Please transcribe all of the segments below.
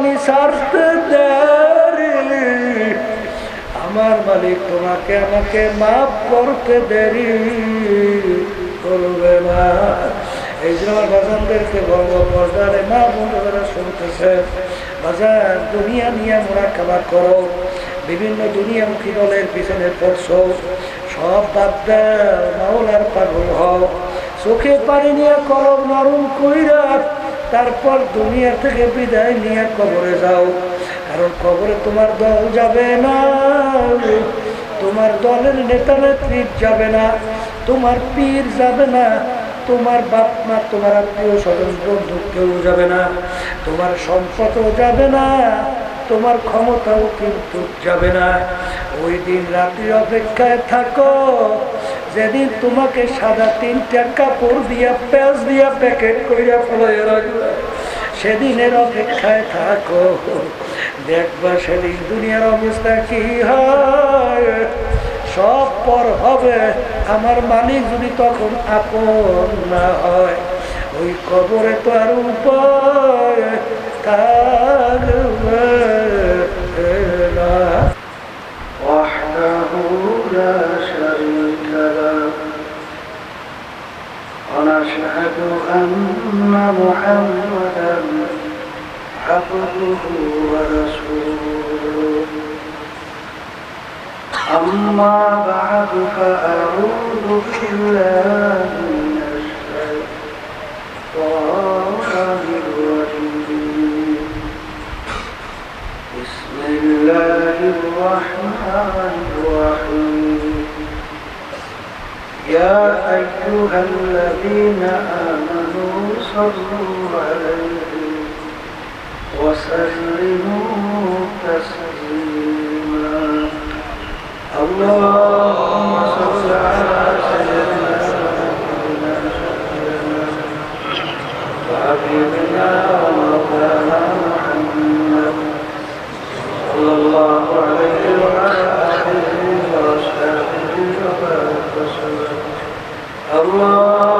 পানি ছাড়তে দেরি আমার মালিক, তোমাকে আমাকে মাফ করতে দেরি করবে না। এই জন্য আমার বাজানদেরকে বলব, পর্দারে মা বন্ধুরা শুনতেছে বাজার দুনিয়া নিয়ে মোরা খাবার করো। বিভিন্ন দুনিয়ামুখী দলের পিছনে পড়ছো। সব বাদ দাও, মাওলার পাগল হও। চোখে পানি নিয়ে কলম নরম কইরা তারপর দুনিয়া থেকে বিদায় নিয়ে কবরে যাও। কারণ কবরে তোমার দল যাবে না, তোমার দলের নেতা নেত্রী যাবে না, তোমার পীর যাবে না, তোমার বাপ মা, তোমার আত্মীয় স্বজন, বন্ধু কেউ যাবে না, তোমার সম্পদও যাবে না, তোমার ক্ষমতাও কিন্তু যাবে না। ওই দিন রাত্রি অপেক্ষায় থাকো যেদিন তোমাকে সাদা তিনটা কাপড় দিয়া, পেঁয়াজ দিয়া প্যাকেট করিয়া ফলাই রাখবে, সেদিনের অপেক্ষায় থাকো। দেখবা সেদিন দুনিয়ার অবস্থা কি হয়। সব পর হবে, আমার মালিক যদি তখন আপন না হয়। ওই কবরে তো আর উপায় থাকবে। آمنوا صلوا عليه وسلموا تسليما اللهم صل على سيدنا وحبيبنا ومولانا محمد صلى الله عليه وعلى آله وأصحابه وبارك وسلم اللهم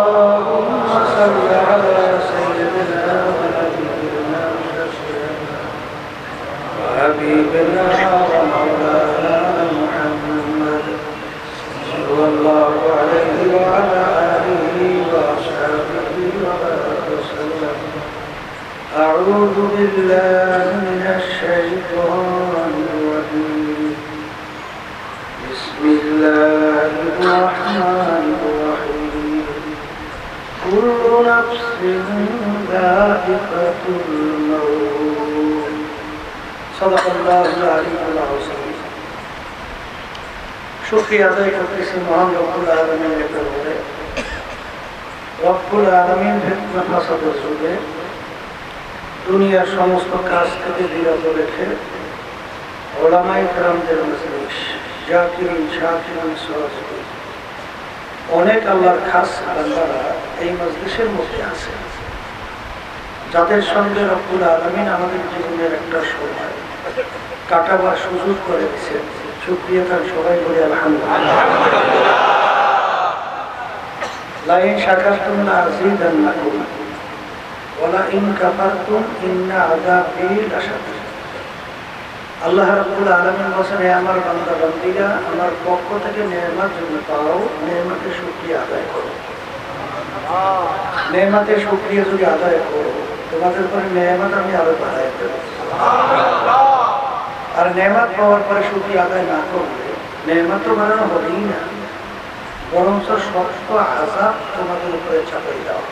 كل نفس ذائقة الموت صدق الله العلي العظيم শুক্রিয়া আদায় করতেছি মহান রব্বুল আলমিনের দরবারে রব্বুল আলমিন ফেতনা ফাসাদের যুগে দুনিয়ার সমস্ত কাজ থেকে বিরত রেখে ওলামাই কারামদের মজলিস জাকিরিন শাকিরিন সহযোগী অনেক আল্লাহর খাস বান্দারা এই মজলিসের মধ্যে আছে। যাদের সঙ্গে রব্বুল আলমিন আমাদের জীবনের একটা সময় কাটাবার সুযোগ করে দিচ্ছেন শুক্রিয়া তার সবাই বলে আলহামদুলিল্লাহ। লাইন শাখার তোমরা আজিদ আল্লাহ ওলা ইন কাফারতুম ইন্না আযাবি লাশাদীদ আমার পক্ষ থেকে জন্য পাও আদায় করো। যদি আদায় তোমাদের আমি আরও নেয়ামত পাওয়ার পরে শুকরিয়া আদায় না করলে, নেয়ামত তো বাড়ানো হবেই না। বরঞ্চ শক্ত আজাব তোমাদের উপরে চাপাই দেওয়া।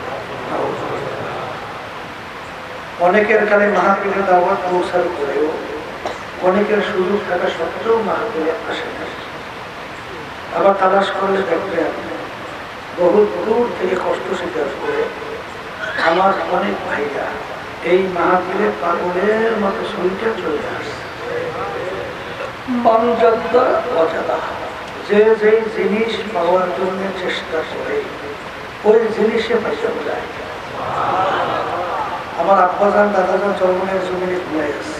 অনেকের কালে মাহাপীরের দাওয়াত পৌঁছার পরেও অনেকের সুযোগ থাকা সত্ত্বেও মাহাপীরে আসে আবার তালাশ করলে দেখবেন, বহু দূর থেকে কষ্ট স্বীকার করে আমার অনেক ভাইরা এই মাহাপীরে পাগলের মতো শরীরটা চলে আসে মনজদ্দা অজাদা যে জিনিস পাওয়ার জন্য চেষ্টা করে, ওই জিনিসে পয়সা যায় আমার আব্বাজান, দাদাজান চরমনের জমিনে ঘুরে গেছে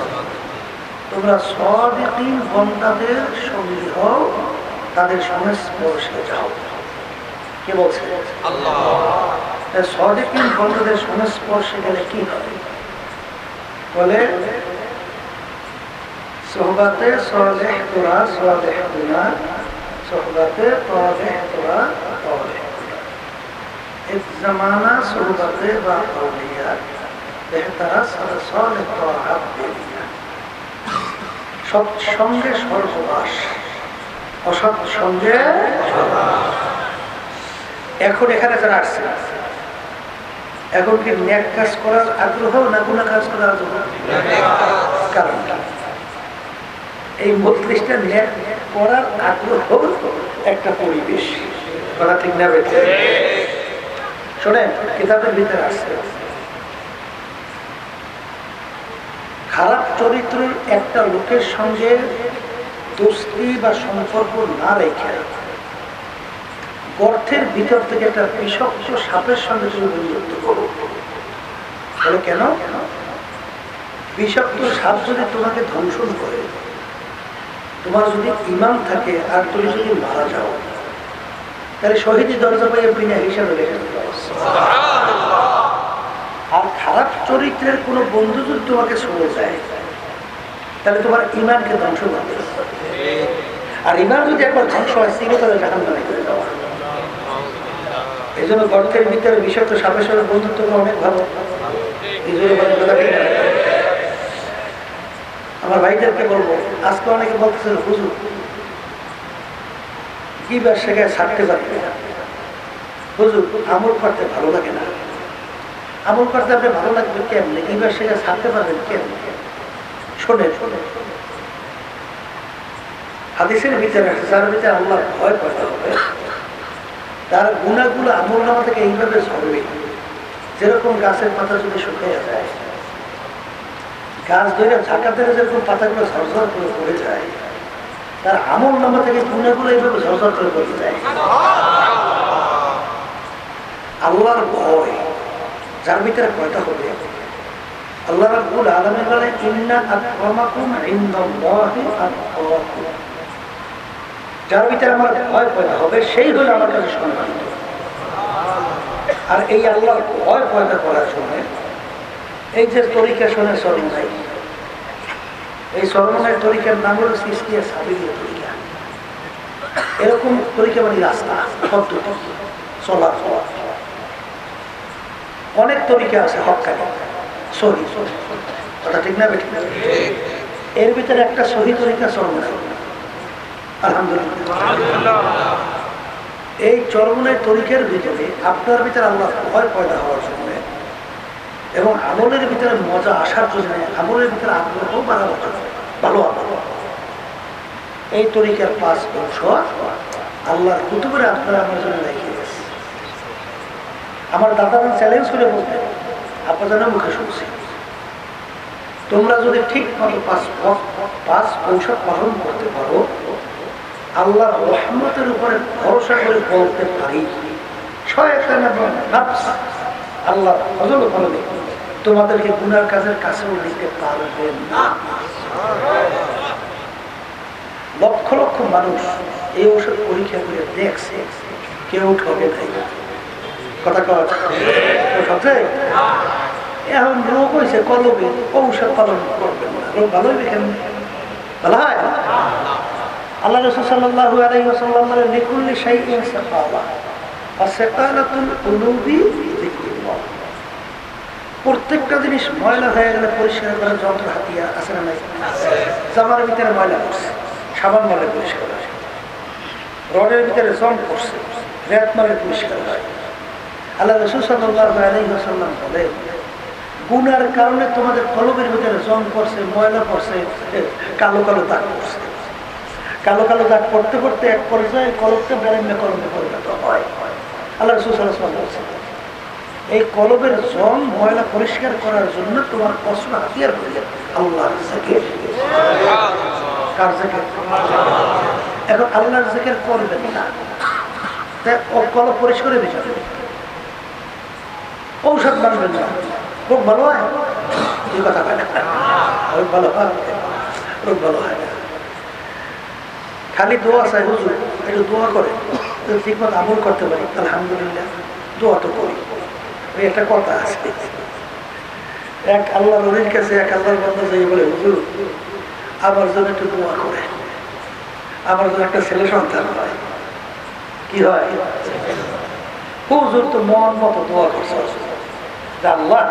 তোমরা সদিন বন্দাদের সঙ্গী হও, তাদের সঙ্গে স্পর্শে যাও। কে বলছে? সদিন বন্দাদের সঙ্গে স্পর্শে গেলে কি হবে? বলে, সোহবাতে সহজে তোরা সহজে তোরা সোহবাতে তহজে তোরা এক জামানা সহবাতে বা তৌলিয়া বেহতারা সরসল তো হাত দেবী সৎসঙ্গে সর্ববাস অসৎ সঙ্গে এখন এখানে যারা আসছে, এখন কি ন্যাক কাজ করার আগ্রহ না গুণা কাজ করার আগ্রহ? কারণ কি? এই মজলিসটা ন্যাক করার আগ্রহ একটা পরিবেশ। করা ঠিক না বেঁচে শোনেন, কিতাবের ভিতরে আসছে। খারাপ চরিত্রের একটা লোকের সঙ্গে দোস্তি বা সম্পর্ক না রেখে গর্তের ভিতর থেকে একটা বিষাক্ত সাপের সঙ্গে তুমি বন্ধুত্ব করো। তাহলে কেন? বিষাক্ত সাপ যদি তোমাকে ধ্বংসন করে, তোমার যদি ইমান থাকে আর তুমি যদি মারা যাও, তাহলে শহীদ দরজা পাইয়ে বিনা হিসাবে লেখা আর খারাপ চরিত্রের কোনো বন্ধু যদি তোমাকে শুনে যায় তাহলে তোমার ইমানকে ধ্বংস করবে আর ইমান যদি একবার ধ্বংস হয় তাহলে জাহান নামে করে এই জন্য গর্তের ভিতরে বিষাক্ত সাপের সঙ্গে বন্ধুত্ব অনেক ভালো? আমার ভাইদেরকে বলব, আজকে অনেকে বলতেছে হুজুর, কি ব্যবসাকে ছাড়তে পারবে হুজুর, আমল করতে ভালো লাগে না। আমল করতে আপনি ভালো লাগবে কেমনে? এই ব্যবসাকে ছাড়তে পারবেন কেমনে? শোনে শোনে হাদিসের ভিতরে আছে, যার ভিতরে আল্লাহ ভয় করতে হবে, তার গুণাগুলো আমল নামা থেকে এইভাবে ঝরবে। যেরকম গাছের পাতা যদি শুকিয়ে যায়, গাছ ধরে ঝাঁকা ধরে যেরকম পাতাগুলো ঝরঝর করে পড়ে যায়, তার আমল নামা থেকে গুণাগুলো এইভাবে ঝরঝর করে পড়ে যায়। আল্লাহর ভয়। যার ভিতরে ভয়টা হবে? আল্লাহ রাব্বুল আলামিন বলে, ইন্না আকরামাকুম ইনদাল্লাহি আতকাকুম যার ভিতরে আমার ভয় পয়দা হবে, সেই হলো আমার কাছে সম্মানিত। আর এই আল্লাহর ভয় পয়দা করার জন্য, এই যে তরিকা শোনে স্মরণ নাই এই স্মরণের তরিকার নাম হলো সৃষ্টিয়া সাবিলীয় তরিকা। এরকম তরিকা মানে রাস্তা, পদ্ধতি চলার পথ অনেক তরিকা আছে হকানি। সহি কথা ঠিক না, বেঠিক এর ভিতরে একটা সহি তরিকা চরমনাই। আলহামদুলিল্লাহ। এই চরমনের তরিকের ভিতরে আপনার ভিতরে আল্লাহ ভয় পয়দা হওয়ার জন্য এবং আমলের ভিতরে মজা আসার জন্য আমলের ভিতরে আগ্রহ বাড়ানোর জন্য ভালো আগ্রহ এই তরিকার পাঁচ অংশ আল্লাহর কুতুবের আপনারা আমার জন্য গেছে আমার দাদারা চ্যালেঞ্জ করে বলতেন আপনাদের মুখে শুনছি। তোমরা যদি ঠিক মতো পাঁচ পাঁচ পালন করতে পারো, আল্লাহর রহমতের উপরে ভরসা করে বলতে পারি। আল্লাহ ফলে তোমাদেরকে গুনার কাজের কাছেও নিতে পারবে না। লক্ষ লক্ষ মানুষ এই ওষুধ পরীক্ষা করে দেখছে, কেউ ঠকে নাই। কথা ঠকছে এখন রোগ হয়েছে কলবে ঔষধ পালন করবে না রোগ ভালো আল্লাহ রসুল সাল্লাহ আলাই ওসাল্লাম বলেন, লিকুল্লি শাইইন আর সেকালাতুল প্রত্যেকটা জিনিস ময়লা হয়ে গেলে পরিষ্কার করার যন্ত্র হাতিয়া আছে না নাই? জামার ভিতরে ময়লা করছে সাবান মালে পরিষ্কার হয়। রডের ভিতরে জং করছে রেত মালে পরিষ্কার হয়। আল্লাহ বলে, গুনার কারণে তোমাদের কলমের ভিতরে জং পড়ছে, ময়লা পড়ছে, কালো কালো দাগ পড়ছে। কালো কালো দাগ পড়তে পড়তে এক পর্যায়ে কলমটা বেড়াইলে কলমে পরিণত হয়। আল্লাহ রসুল বলছেন, এই কলবের জং, ময়লা পরিষ্কার করার জন্য তোমার কষ্ট হাতিয়ার হয়ে যাবে আল্লাহর কার এখন আল্লাহর করবেন না। তাই ও কলব পরিষ্কার হয়ে যাবে। ঔষধ মানবেন না রোগ ভালো হয়? এই কথা হয় রোগ ভালো হয়? রোগ ভালো হয় না। খালি দোয়া চাই হুজুর, একটু দোয়া করে। ঠিক মতো আমল করতে পারি, আলহামদুলিল্লাহ, দোয়া তো করি। একটা কথা আছে। এক আল্লাহ রবির কাছে, এক আল্লাহর বন্ধু যাই বলে, হুজুর, আমার জন্য একটু দোয়া করে। আমার জন্য একটা ছেলে সন্তান হয়। কি হয়? হুজুর তো মন মতো দোয়া করছে। আল্লাহ।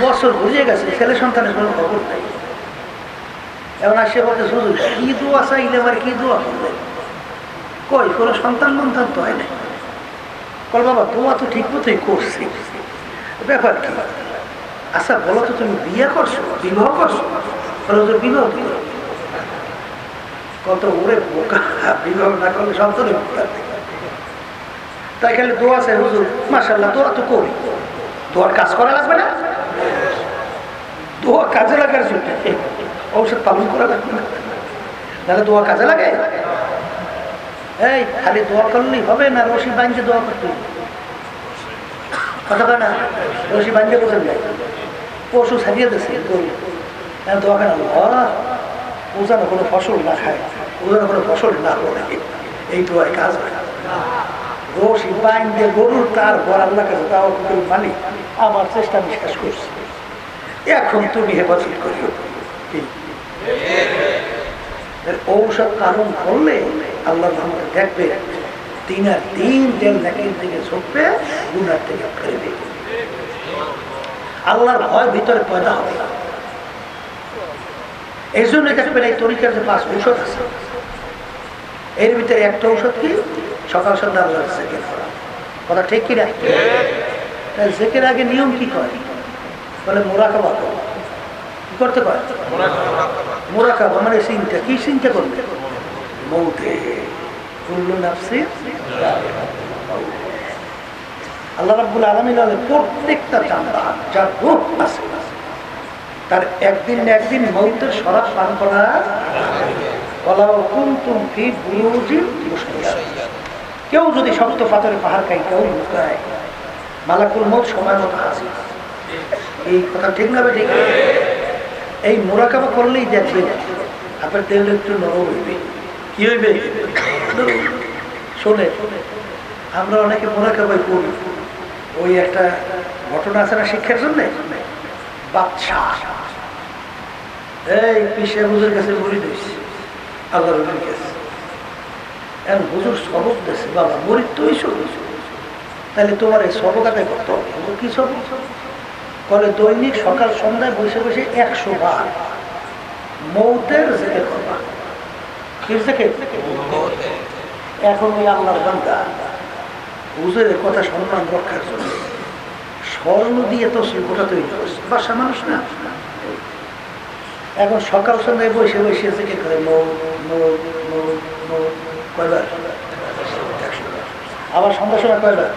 বছর ঘুরিয়ে গেছে, ছেলে সন্তানের কোনো খবর নাই। এমন আসে বলতে হুজুর, কি দোয়া চাইলে আবার কি দোয়া করলে? কই, কোনো সন্তান মন্তান তো হয় না কল বাবা, দোয়া তো ঠিক মতোই করছি। ব্যাপার কি? আচ্ছা বলো তো তুমি বিয়ে করছ, বিবাহ করছ? বলো তো বিবাহ? কত ওরে বোকা। বিবাহ না করলে সন্তানের তাই খালি দোয়া চাই, হুজুর মাসাল্লাহ দোয়া তো করি। দোয়ার কাজ করা লাগবে না? দোয়া কাজে লাগার জন্য। ঔষধ পালন করা লাগবে না? তাহলে দোয়া কাজে লাগে? এই, খালি দোয়া করলেই হবে না রশি বাঞ্জে দোয়া করতে কথা না, রশি বাঞ্জে বোঝেন যায়। পশু ছাড়িয়ে গরু হ্যাঁ দোয়া কেন ও যেন কোনো ফসল না খায় ও যেন কোনো ফসল না করে। এই দোয়ায় কাজ গরুর তার তাও মালিক আমার চেষ্টা শেষ করছি। এখন তুমি হেফাজত করিও। ঔষধ পালন করলে আল্লাহ রহমতে দেখবে তিন আর তিন নাকির থেকে ঝুঁকবে, গুনার থেকে ফেরবে। আল্লাহর ভয় ভিতরে পয়দা হবে এই জন্য দেখবেন এই তরিকার যে পাঁচ ঔষধ আছে, এর ভিতরে একটা ঔষধ কি? সকাল সন্ধ্যা কথা ঠিক কিনা? তাই জেকের আগে নিয়ম কি করে বলে মোরাকাবা করো। কি করতে পারে মোরাকাবা মানে চিন্তা। কি চিন্তা করবে? মৌতে। আল্লাহ রাব্বুল আলামিন প্রত্যেকটা জানলা যার রূপ আছে তার একদিন না একদিন মৌতের শরাব পান করা। কেউ যদি শক্ত পাথরে পাহাড় খাই কেউ লুকায় মালাকুল মত সময় মতো হাসি। এই কথা ঠিক না ঠিক এই মোরাকাবা করলেই দেখবে আপনার তেল একটু নরম হইবে। কি হইবে। শোনে আমরা অনেকে মোরাকাবাই করি ওই একটা ঘটনা আছে না শিক্ষার জন্যে? বাচ্চা এই পিসে হুজুর কাছে মরি দিয়েছি আল্লাহ রবির কাছে। এখন হুজুর সবক দিয়েছে বাবা মরিত তো এইসব তাহলে তোমার এই সবক করতে হবে। হুজুর কি সবক? দৈনিক সকাল সন্ধ্যায় বসে বসে একশো বার মৌতের জেকে করবা। এখন ওই আল্লাহর বান্দা। হুজুরের কথা সম্মান রক্ষার জন্য স্বর্ণ দিয়ে তো সে শিল্পটা তৈরি করছে। বাসা মানুষ না? এখন সকাল সন্ধ্যায় বসে বসে করে? মৌ কয়বার? একশো আবার সন্ধ্যার সময় কয়বার?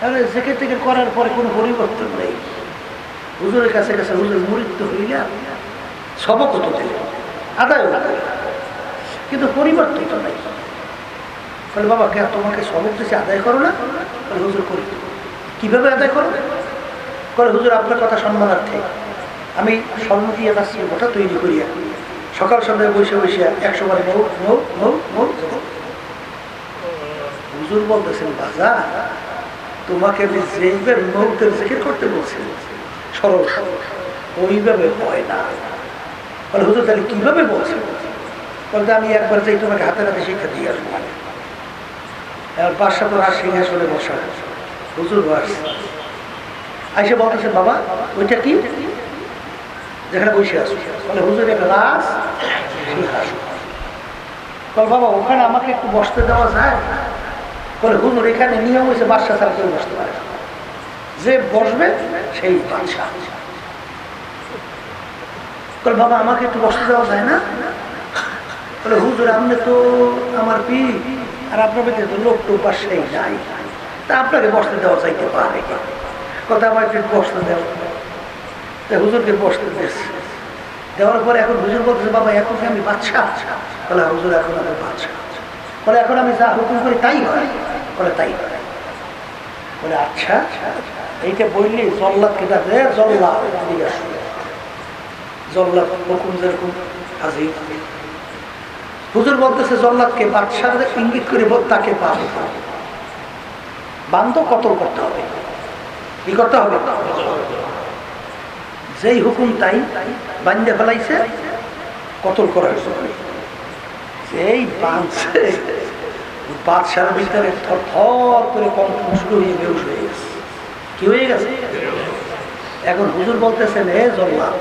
তাহলে জেকে থেকে করার পরে কোনো পরিবর্তন নেই। হুজুরের কাছে কাছে হুজুর মৃত্যু হইলা। সবক তো দিল আদায় কিন্তু পরিবর্তন তো নাই। বলে, বাবা, কে, তোমাকে সবক দিচ্ছে আদায় করো না? হুজুর করি। কীভাবে আদায় করো? করে হুজুর, আপনার কথা সম্মানার্থে। আমি স্বর্ণ দিয়ে যাচ্ছি ওটা তৈরি করিয়া সকাল সন্ধ্যায় বসে বসে একশো বারে মৌ মৌ মৌ মৌ হুজুর বলতেছেন, বাজা, তোমাকে আমি যেইবার মৌতের জিকির করতে বলছি, সরল ওইভাবে হয় না। বলে, হুজুর, তাহলে কীভাবে বলছে? বলতে আমি একবার যাই, তোমাকে হাতে হাতে শিক্ষা দিয়ে আসব। এবার তো আর সিংহাসনে বসা হুজুর বাস আইসে বলতেছে, বাবা, ওইটা কি? যেখানে বসে আসো বলে হুজুর একটা রাস বল বাবা, ওখানে আমাকে একটু বসতে দেওয়া যায়? বলে হুজুর এখানে নিয়ম হয়েছে বাদশা ছাড়া কেউ বসতে পারে যে বসবে, সেই বাদশা বলে বাবা, আমাকে একটু বসতে দেওয়া যায় না? বলে হুজুর, আপনি তো আমার পি আর আপনার ভিতরে তো লোক বা সেই নাই। তা আপনাকে বসতে দেওয়া চাইতে পারে। কথা আমার একটু বসতে দেওয়া তা হুজুরকে বসতে দিয়েছে দেওয়ার পরে এখন হুজুর বলতেছে বাবা এখন কি আমি বাচ্চা বলে "হ্যাঁ, হুজুর এখন আমি বাচ্চা বলে এখন আমি যা হুকুম করি তাই হয়। বলে তাই হয়। বলে আচ্ছা এইটা বললি জল্লাদকে ডাকে "এ জল্লাদ ঠিক আছে। জল্লাদ হুকুম যেরকম হাজির হুজুর বলতেছে জল্লাদকে বাদশাহ ইঙ্গিত করে তাকে পাবে। বান্ধব কতল করতে হবে। কি করতে হবে? যেই হুকুম তাই বান্ধে ফেলাইছে, কতল করার যেই বাঁধছে বাদশার ভিতরে থর থর করে কম্পন শুরু হয়ে বেউস হয়ে গেছে। কি হয়ে গেছে? এখন হুজুর বলতেছেন এ জল্লাদ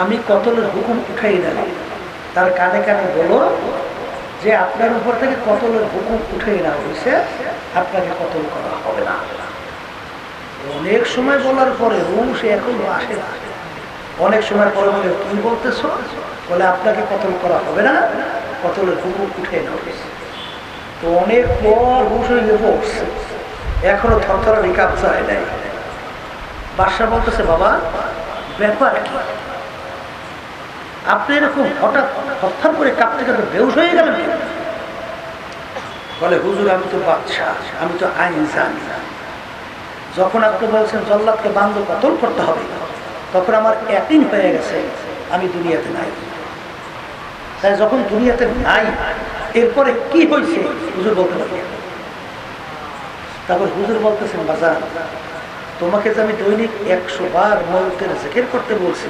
আমি কতলের হুকুম উঠাই দিলাম তার কানে কানে বলো যে আপনার উপর থেকে কতলের হুকুম উঠে নেওয়া হয়েছে, আপনাকে কতল করা হবে না। অনেক সময় বলার পরে সে এখনও আসে না। অনেক সময় পরে বলে তুমি বলতেছ? বলে, আপনাকে কতল করা হবে না? কতলের হুকুম উঠে হয়েছে তো অনেক পর হয়ে পড়ছে এখনও থরথরা রিকাপ চায় নাই। বাদশাহ বলতেছে, বাবা, ব্যাপার কি? আপনি এরকম হঠাৎ হঠাৎ করে কাঁপতে কাঁপতে বেউস হয়ে গেলেন বলে, হুজুর, আমি তো বাদশাহ, আমি তো আইন জানি না যখন আপনি বলছেন, জল্লাদকে বান্ধ কতল করতে হবে, তখন আমার একদিন হয়ে গেছে, আমি দুনিয়াতে নাই। তাই যখন দুনিয়াতে নাই, এরপরে কি হয়েছে? হুজুর বলতে পারি তারপর হুজুর বলতেছেন বাজার তোমাকে যে আমি দৈনিক একশো বার মৌতের জেকের করতে বলছি,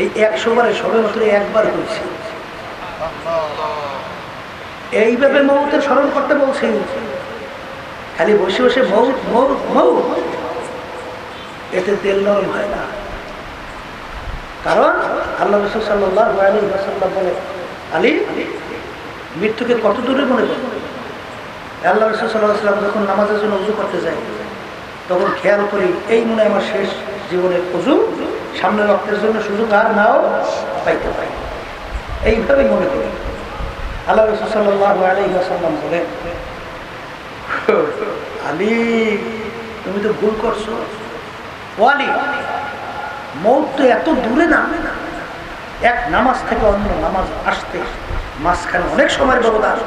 এই একশো বারে সবে মাত্র একবার হয়েছে। এইভাবে মৌতের স্মরণ করতে বলছি খালি বসে বসে মৌত মৌত মৌত এতে তেল নরম হয় না। কারণ আল্লাহ রসুল সাল্লাহ আলী সাল্লাম বলে, আলী, মৃত্যুকে কত দূরে মনে করো? আল্লাহ রসুল সাল্লাম যখন নামাজের জন্য উজু করতে যায়, তখন খেয়াল করি, এই মনে আমার শেষ জীবনের উজু। সামনে রক্তের জন্য সুযোগ আর নাও পাইতে পাই এইভাবেই মনে করি। আল্লাহ রসুল সাল্লাহ আলী সাল্লাম বলেন তুমি তো ভুল করছ। ও আলী, মৌত তো এত দূরে না। এক নামাজ থেকে অন্য নামাজ আসতে মাঝখানে অনেক সময়ের ব্যবধান।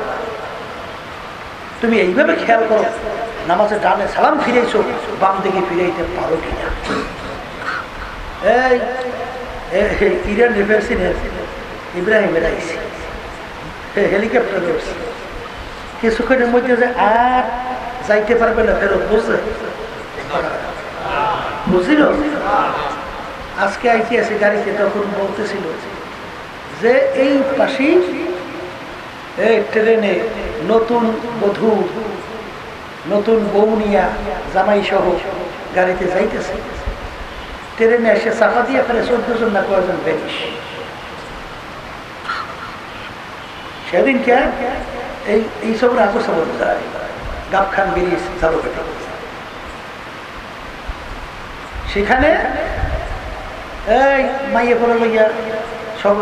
তুমি এইভাবে খেয়াল করো নামাজের ডানে সালাম ফিরেছো বাম দিকে ফিরাইতে পারো কিনা। এই ইরান রিভার্সিনের ইব্রাহিমের আইসি। হেলিকপ্টার কিছুক্ষণের মধ্যে যে আর যাইতে পারবে না, ফেরত বুঝলে বুঝিল? আজকে আইতে আছে গাড়িতে তখন বলতেছিল যে, এই পাশেই, এই ট্রেনে নতুন বধূ, নতুন বৌনিয়া জামাই সহ গাড়িতে যাইতেছে। ট্রেনে এসে চাপা দিয়ে ফেলে চোদ্দ জন না কয়েকজন বেরিস সেদিন কে এই এইসব আগর সবর যায় গাব খান ব্রিজ চালু কেটে সেখানে এই মাইয়ে পড়া লইয়া সব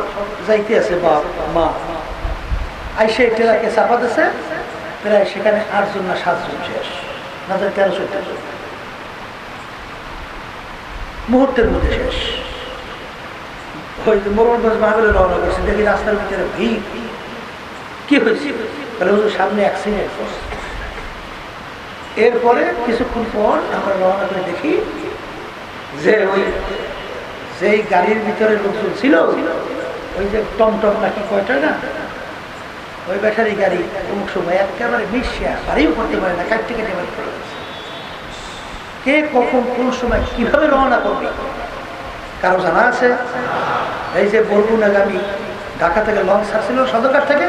যাইতে আছে বাপ, মা। আইসে টেরাকে চাপা দিছে, প্রায় সেখানে আটজন না সাতজন শেষ, না জানি তেরো চোদ্দ মুহূর্তের মধ্যে শেষ। ওই যে মাহবিলে রওনা করছে দেখি রাস্তার ভিতরে ভিড়। কি হয়েছে? সামনে অ্যাক্সিডেন্ট এরপরে কিছুক্ষণ পর আমরা রওনা করে দেখি যে ওই যেই গাড়ির ভিতরে লোকজন ছিল, ওই যে টমটম নাকি কয়টা না, ওই ব্যাটারি গাড়ি অমুক সময় একেবারে মিশিয়া বাড়িও করতে পারে না, কাটতে কেটে বাড়ি করে কে কখন কোন সময় কীভাবে রওনা করবে? কারও জানা আছে? এই যে বরগুনাগামী ঢাকা থেকে লঞ্চ ছাড়ছিল সদরঘাট থেকে?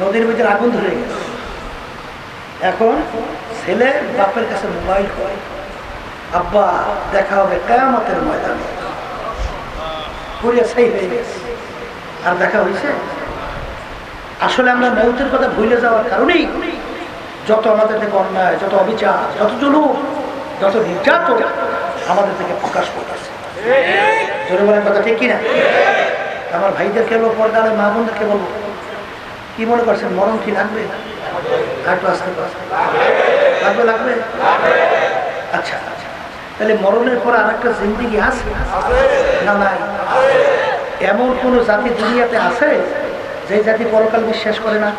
নদীর ভিতরে আগুন ধরে গেছে। এখন ছেলে বাপের কাছে মোবাইল করে। আব্বা, দেখা হবে কেয়ামতের ময়দানে। সেই হয়ে গেছে। আর দেখা হয়েছে আসলে আমরা মৌতের কথা ভুলে যাওয়ার কারণেই যত আমাদের থেকে অন্যায়, যত অবিচার, যত জুলুম, যত নির্যাতন আমাদের থেকে প্রকাশ করতেছে। জোরে কথা ঠিক কিনা? আমার ভাইদেরকে বলব পর্দালে মা বোনদেরকে বলব, কি মনে করছেন? মরণ কি লাগবে? একটু আসতে লাগবে লাগবে? আচ্ছা আচ্ছা। তাহলে মরণের পর আর একটা জিন্দিগি আছে? না, নাই? এমন কোন জাতি দুনিয়াতে আছে যে জাতি পরকাল বিশ্বাস করে না?